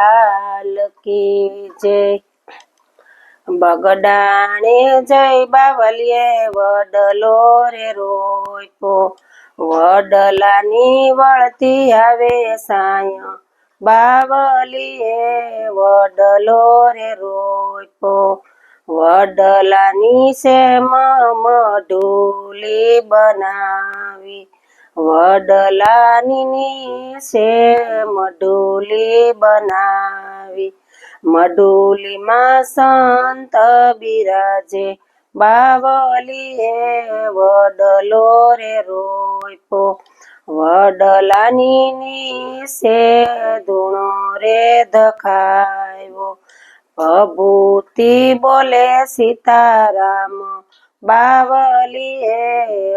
લાલ કી જય બગડાણે જય બાવલીએ વડલો રે રોયપો વડલાની વળતી આવે સાય. બાવલીએ વડલો રે રોયપો વડલાની શેમ મઢુલી બનાવી વડલાની છે મઢુલી બનાવી. મડુલીમાં સંત બિરાજે બાવલીએ વડલો રે રોયપો વડલાની છે ધૂણો રે ધખાયો ભભૂતિ બોલે સીતારામ બાવલીએ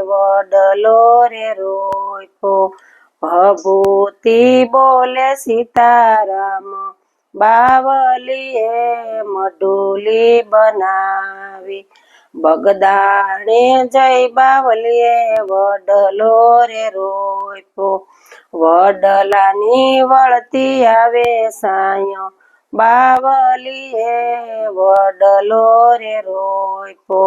વડલો રે રોયપો ભભૂતિ બોલે સીતારામ બાવલીએ મડુલી બનાવી. બગદાણે જય બાવલીએ વડલો રે રોયપો વડલાની વળતી આવે સાયો. બાવલીએ વડલો રે રોયપો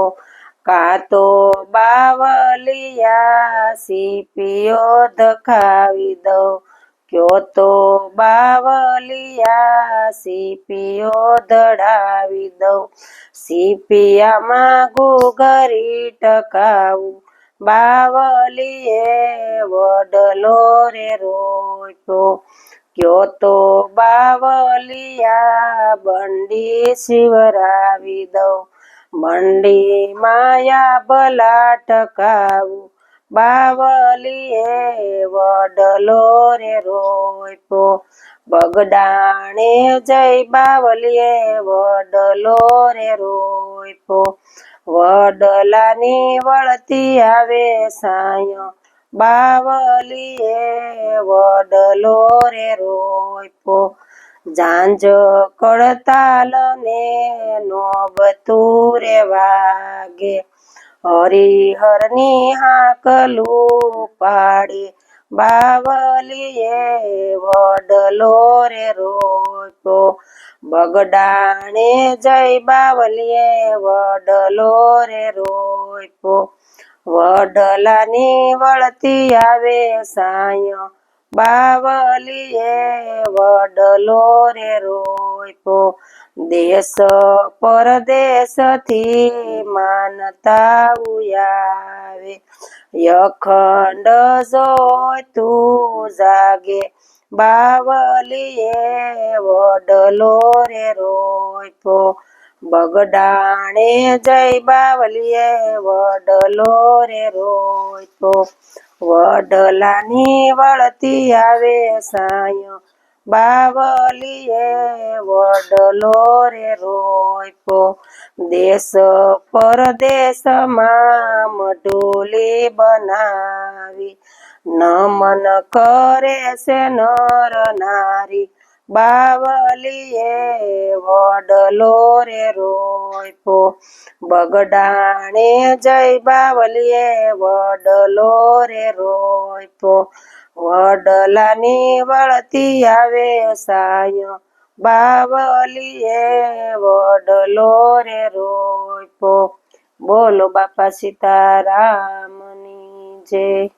કાતો બાવલિયા સીપીઓ ધખાવી દઉં. કયો તો બાવલિયા સીપીઓ ધડાવી દઉં. સીપિયામાં ઘૂઘરી ટકાવું. બાવલીએ વડલો રે રોયપો કયો તો બાવલિયા બંડી શિવરાવી દઉં. મંડી માયા ભલા ટકાવું બાવલીએ વડલો રે રોપો બગડાણે જય બાવલીએ વડલો રે રોયપો. વડલાની વળતી આવે સાયો, બાવલીએ વડલો રે રોયપો. જાંજ કડતાલ ને નોબતું રે વાગે. હરિહરની હાકલું પાડે બાવલીએ વડલો રે રોયપો બગડાણે જય બાવલીએ વડલો રે રોયપો વડલાની વળતી આવે સાય બાવલીએ વડલો રે રોયપો. દેશ પરદેશથી માનતા ઉયાવે. યખંડ તું જાગે. બાવલીએ વડલો રે રોયપો. બગડાણે જય બાવલીએ વડલો રે રોયપો વડલાની વળતી આવે સાયો બાવલીએ વડલો રે રોયપો દેશ પરદેશમાં મઢુલી બનાવી, નમન કરે છે નર નારી. બાવલીએ વડલો રે રોયપો. બગડાણે જય બાવલીએ વડલો રે રોયપો. વડલાની વળતી આવે સાયો. બાવલીએ વડલો રે રોયપો. બોલો બાપા સીતારામની જય.